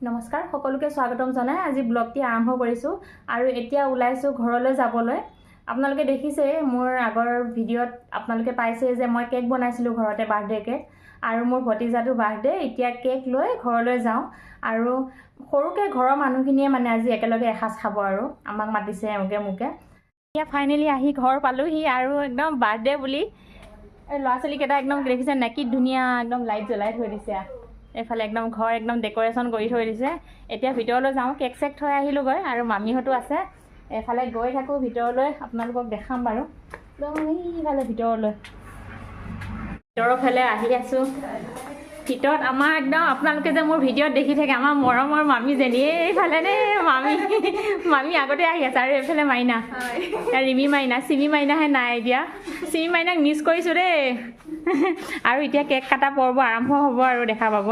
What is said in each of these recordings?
নমস্কাৰ সকলোকে স্বাগতম জনাই। আজি ব্লগটি আৰম্ভ কৰিছোঁ আৰু এতিয়া ওলাইছোঁ ঘৰলৈ যাবলৈ। আপোনালোকে দেখিছে মোৰ আগৰ ভিডিঅ'ত আপোনালোকে পাইছে যে মই কেক বনাইছিলোঁ ঘৰতে বাৰ্থডে কেক আৰু মোৰ ভতিজাটো বাৰ্থডে। এতিয়া কেক লৈ ঘৰলৈ যাওঁ আৰু সৰুকৈ ঘৰৰ মানুহখিনিয়ে মানে আজি একেলগে এসাঁজ খাব আৰু আমাক মাতিছে এওঁকে মোকে। এতিয়া ফাইনেলি আহি ঘৰ পালোহি আৰু একদম বাৰ্থডে বুলি। ল'ৰা ছোৱালীকেইটা একদম দেখিছে নে কি ধুনীয়া একদম লাইট জ্বলাই থৈ দিছে। এইফালে একদম ঘৰ একদম ডেক'ৰেশ্যন কৰি থৈ দিছে। এতিয়া ভিতৰলৈ যাওঁ কেক চেক থৈ আহিলোঁগৈ আৰু মামীহঁতো আছে। এফালে গৈ থাকোঁ ভিতৰলৈ আপোনালোকক দেখাম বাৰু। একদম এইফালে ভিতৰলৈ। ভিতৰৰ ফালে আহি আছোঁ। ভিতৰত আমাৰ একদম আপোনালোকে যে মোৰ ভিডিঅ'ত দেখি থাকে আমাৰ মৰমৰ মামীজনী এইফালে নে? মামী মামী আগতে আহি আছে আৰু এইফালে মাইনা। ৰিমি মাইনা চিমি মাইনাহে নাই এতিয়া। চিমি মাইনাক মিছ কৰিছোঁ দেই। আৰু এতিয়া কেক কটা পৰ্ব আৰম্ভ হ'ব আৰু দেখা পাব।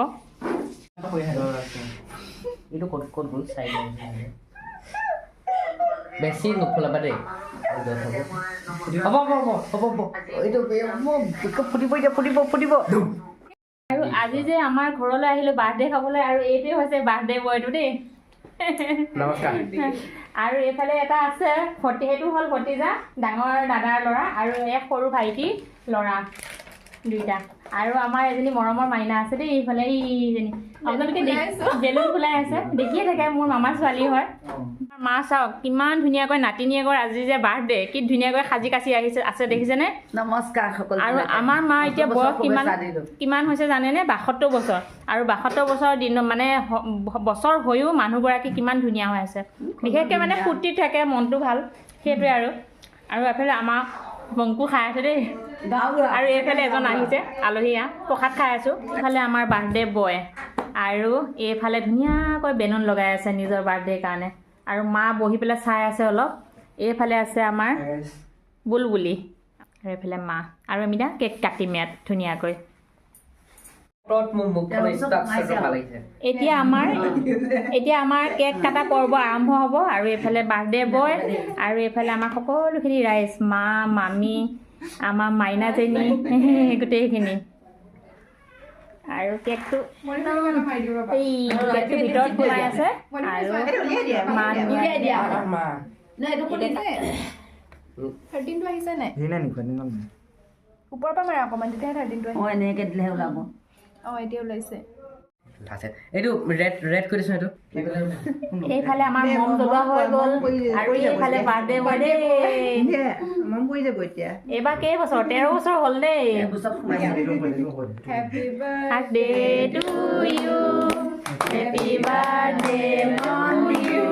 এইটো ক'ত ক'ত গ'ল? চাই লওঁ। বেছি নুফুলাবা দেই। হ'ব হ'ব হ'ব হ'ব। হ'ব এইটো ফুটিব এতিয়া ফুটিব ফুটিব। আজি যে আমাৰ ঘৰলৈ আহিলোঁ বাৰ্থডে খাবলৈ আৰু এইটোৱে হৈছে বাৰ্থডে বয়টো দেই। নমস্কাৰ। আৰু এইফালে এটা আছে ভতি সেইটো হ'ল ভতিজা ডাঙৰ দাদাৰ ল'ৰা আৰু এক সৰু ভাইটি ল'ৰা। দুইটা। আৰু আমাৰ এজনী মৰমৰ মাইনা আছে দেই এইফালে এইজনী আপোনালোকে বেলুন ফুলাই আছে। দেখিয়ে থাকে মোৰ মামাৰ ছোৱালী হয়। মা চাওক কিমান ধুনীয়াকৈ নাতিনীয়েকৰ আজি যে বাৰ্থডে কি ধুনীয়াকৈ সাজি কাচি আহিছে আছে দেখিছেনে? নমস্কাৰ সকলো আৰু আমাৰ মা এতিয়া বয়স কিমান কিমান হৈছে জানেনে? বাসত্তৰ বছৰ। আৰু বাসত্তৰ বছৰৰ দিন মানে বছৰ হৈও মানুহগৰাকী কিমান ধুনীয়া হৈ আছে। বিশেষকৈ মানে ফূৰ্তিত থাকে মনটো ভাল। সেইটোৱে আৰু। আৰু এফালে আমাৰ বংকু খাই আছে দেই। আৰু এইফালে এজন আহিছে আলহী আহ প্ৰসাদ খাই আছোঁ। এইফালে আমাৰ বাৰ্থডে বয় আৰু এইফালে ধুনীয়াকৈ বেলুন লগাই আছে নিজৰ বাৰ্থডেৰ কাৰণে। আৰু মা বহি পেলাই চাই আছে অলপ। এইফালে আছে আমাৰ বুলবুলি। আৰু এইফালে মা। আৰু আমি দা কেক কাটিম ইয়াত ধুনীয়াকৈ তত মোৰ মুখখন ষ্ট্ৰাকচাৰটো ভাল লাগিছে এতিয়া আমাৰ এতিয়া আমাৰ কেক কটা পৰ্ব আৰম্ভ হ'ব আৰু এইফালে বাৰ্থডে বয় আৰু এইফালে আমাৰ সকলোখিনি ৰাইজ মা মামী আমাৰ মাইনাজনী গোটেইখিনি। আৰু কেকটো এই কেকটো ভিতৰত সোমাই আছে। আৰু মা থাৰ্টিনটো আহিছে নাই ওপৰৰ পৰা মাৰা অকণমান তেতিয়াহে থাৰ্টিনটো এনেকৈ দিলেহে ওলাব। অঁ এতিয়া ওলাইছে। আছে এইটো ৰেড ৰেড কৰি দিছোঁ এইটো। এইফালে আমাৰ মম জ্বলোৱা হৈ গ'ল। আৰু এইফালে বাৰ্থডে দেই মন পৰি যাব এতিয়া। এইবাৰ কেইবছৰ তেৰ বছৰ হ'ল দেই। এইবছৰ সোমাইছে happy. Happy birthday, mom, you,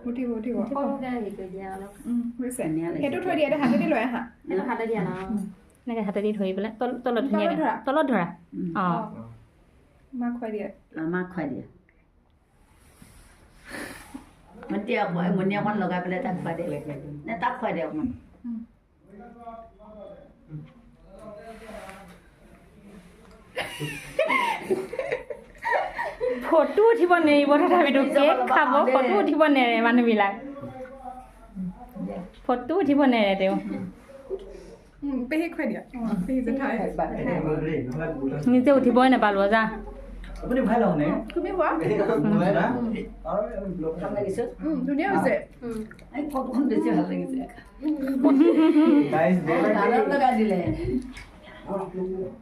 উঠিব উঠিব উম, হৈছে ধুনীয়া লাগিছে। সেইটো থৈ দিয়া এতিয়া হাতেদি লৈ আহা এনেকৈ হাতেদি ধৰি পেলাই তল তলত ধুনীয়াকৈ ধৰা। তলত ধৰা অঁ মাক খুৱাই দিয়া আমাক খুৱাই দিয়া মন্ত্ৰী মণি অকণ লগাই পেলাই তাক খুৱাই দিয়ে নে তাক খুৱাই দিয়ে অকণমান ফটো উঠিব নেৰিব তথাপিতো কেক খাব ফটো উঠিব নেৰে মানুহবিলাক। ফটো উঠিব নেৰে তেওঁ। নিজে উঠিবই নাপালোঁ যা। আপুনি ভাল তুমি খোৱা? ধুনীয়া হৈছে। ফটোখন বেছি ভাল লাগিছে।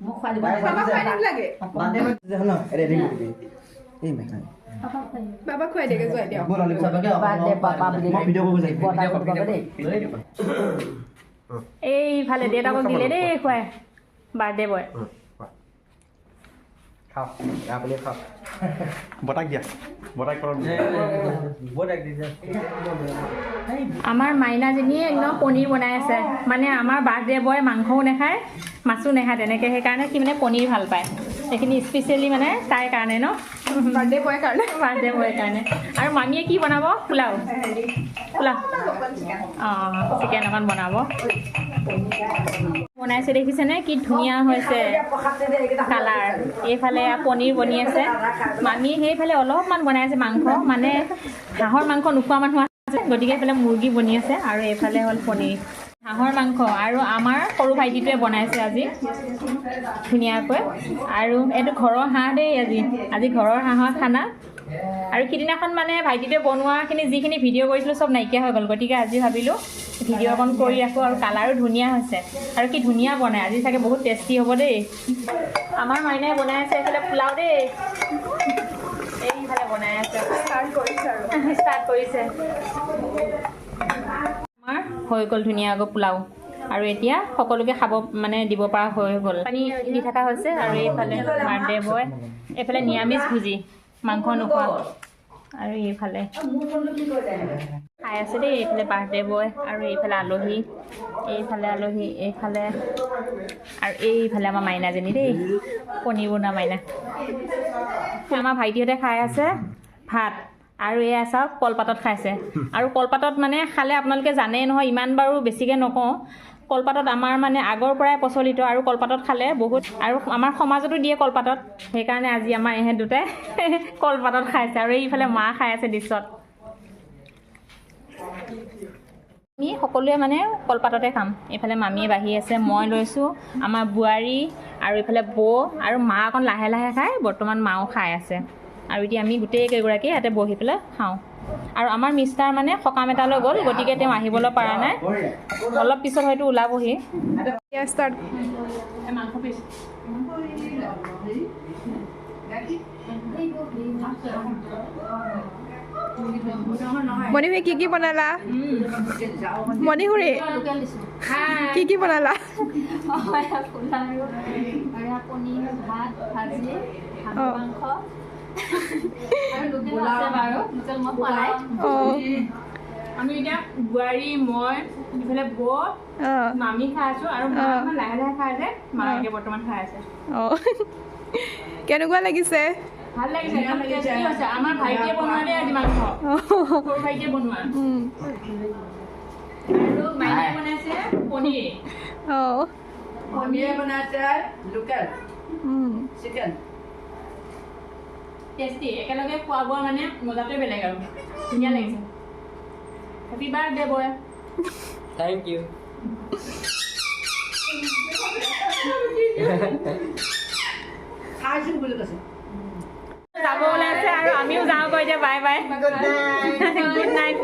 মোক খুৱাই দিব। বাবাক খুৱাই দিব। লাগে খুৱাই মই ভিডিঅ' কৰিব যাম এইফালে দেউতাকক দিলে দেই খুৱাই বাৰ্থডে বয় খাওক আপুনি খাওক বতাক দিয়া বতাক কৰক বতাক দিছে আমাৰ মাইনাজনীয়ে একদম পনীৰ বনাই আছে মানে আমাৰ বাৰ্থডে বয় মাংসও নাখায় মাছো নাখায় তেনেকৈ সেইকাৰণে সি মানে পনীৰ ভাল পায় সেইখিনি স্পেচিয়েলি মানে তাইৰ কাৰণে ন বাৰ্থডে বয় কাৰণে বাৰ্থডে বয়ৰ কাৰণে আৰু মামীয়ে কি বনাব? পোলাও। পোলাও। অঁ চিকেন অকণ বনাব। বনাইছে দেখিছেনে? কি ধুনীয়া হৈছে। কালাৰ। এইফালে পনীৰ বনি আছে। মামী সেইফালে অলপমান বনাই আছে মাংস। মানে হাঁহৰ মাংস নোখোৱা মানুহ আছে। গতিকে এইফালে মুৰ্গী বনি আছে। আৰু এইফালে হ'ল পনীৰ। হাঁহৰ মাংস আৰু আমাৰ সৰু ভাইটিটোৱে বনাইছে আজি। ধুনীয়াকৈ। আৰু এইটো ঘৰৰ হাঁহ দেই আজি। আজি ঘৰৰ হাঁহৰ খানা। আৰু সিদিনাখন মানে ভাইটিটোৱে বনোৱাখিনি যিখিনি ভিডিঅ' কৰিছিলোঁ চব নাইকিয়া হৈ গ'ল। গতিকে আজি ভাবিলোঁ ভিডিঅ' অকণ কৰি ৰাখোঁ আৰু কালাৰো ধুনীয়া হৈছে। আৰু কি ধুনীয়া বনাই। আজি চাগে বহুত টেষ্টি হ'ব দেই। আমাৰ মাইনাই বনাই আছে এইফালে পোলাও দেই। এইফালে বনাই আছে। ষ্টাৰ্ট কৰিছে আৰু। ষ্টাৰ্ট কৰিছে। আমাৰ হৈ গ'ল ধুনীয়াকৈ পোলাও। আৰু এতিয়া সকলোকে খাব মানে দিব পৰা হৈ গ'ল। পানী দি থকা হৈছে আৰু এইফালে বাৰ্থডে বয় এইফালে নিৰামিষ ভুজি মাংস নোখোৱা আৰু এইফালে খাই আছে দেই এইফালে বাৰ্থডে বয় আৰু এইফালে আলহী এইফালে আলহী এইফালে আৰু এইফালে আমাৰ মাইনাজনী দেই কণী বনোৱা মাইনা। আমাৰ ভাইটিহঁতে খাই আছে ভাত। আৰু এয়া চাওক কলপাতত খাইছে। আৰু কলপাতত মানে খালে আপোনালোকে জানেই নহয় ইমান বাৰু বেছিকৈ নকওঁ। কলপাতত আমাৰ মানে আগৰ পৰাই প্ৰচলিত আৰু কলপাতত খালে বহুত আৰু আমাৰ সমাজতো দিয়ে কলপাতত। সেইকাৰণে আজি আমাৰ এহেঁত দুটাই কলপাতত খাইছে আৰু এইফালে মা খাই আছে দৃশ্যত আমি সকলোৱে মানে কলপাততে খাম। এইফালে মামীয়ে বাঢ়ি আছে মই লৈছোঁ আমাৰ বোৱাৰী আৰু এইফালে বৌ আৰু মা অকণ লাহে লাহে খাই বৰ্তমান মাও খাই আছে। আৰু এতিয়া আমি গোটেই কেইগৰাকী ইয়াতে বহি পেলাই খাওঁ। আৰু আমাৰ মিষ্টাৰ মানে সকাম এটালৈ গ'ল গতিকে তেওঁ আহিবলৈ পৰা নাই। অলপ পিছত হয়তো ওলাবহি। মণিহুৰি কি কি বনালা? মণিহুৰি কি কি বনালা? পনীৰ ভাত ভাজি অঁ। মাংস। আমি এতিয়া বোৱাৰী মই ইফালে বৌ মামী খাই আছো আৰু লাহে লাহে খাই বৰ্তমান খাই আছে। কেনেকুৱা লাগিছে? ভাল লাগিছে একদম tasty হৈছে? আমাৰ ভাইটিয়ে বনোৱা দেই আজি মাংস। অঁ সৰু ভাইটিয়ে বনোৱা। উম, আৰু মাইনাই বনাইছে পনীৰ। বনাইছে লোকেল। চিকেন। টেষ্টি একেলগে খোৱা বোৱা মানে মজাটোৱে বেলেগ আৰু। ধুনীয়া লাগিছে। Happy birthday boy thank you খাইছোঁ বুলি কৈছে। যাব ওলাইছে আৰু আমিও যাওঁ গৈ এতিয়া বাই বাই। গুড নাইট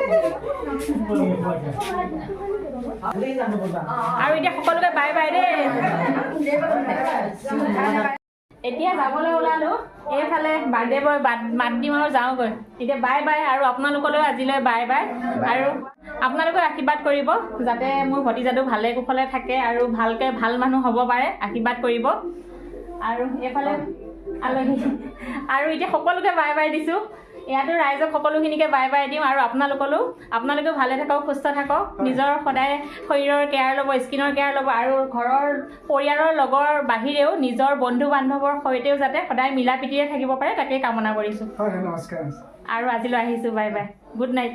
আৰু এতিয়া সকলোকে বাই বাই দেই? এতিয়া যাবলৈ ওলালো। এইফালে বাৰ্থডে বয় বাট- মাত দিম আৰু যাওঁগৈ। এতিয়া বাই বাই আৰু আপোনালোকলৈও আজিলৈ বাই বাই আৰু আপোনালোকেও আশীৰ্বাদ কৰিব যাতে মোৰ ভতিজাটো ভালে কুশলে থাকে আৰু ভালকৈ ভাল মানুহ হ'ব পাৰে আশীৰ্বাদ কৰিব। আৰু এইফালে আলহী আৰু এতিয়া সকলোকে বাই বাই দিছোঁ। ইয়াতো ৰাইজক সকলোখিনিকে বাই বাই দিওঁ আৰু আপোনালোকলৈও আপোনালোকেও ভালে থাকক সুস্থ থাকক নিজৰ সদায় শৰীৰৰ কেয়াৰ ল'ব স্কিনৰ কেয়াৰ ল'ব আৰু ঘৰৰ পৰিয়ালৰ লগৰ বাহিৰেও নিজৰ বন্ধু বান্ধৱৰ সৈতেও যাতে সদায় মিলা প্ৰীতিৰে থাকিব পাৰে তাকেই কামনা কৰিছোঁ। হয় হয় নমস্কাৰ। আৰু আজিলৈ আহিছোঁ বাই বাই। Good night.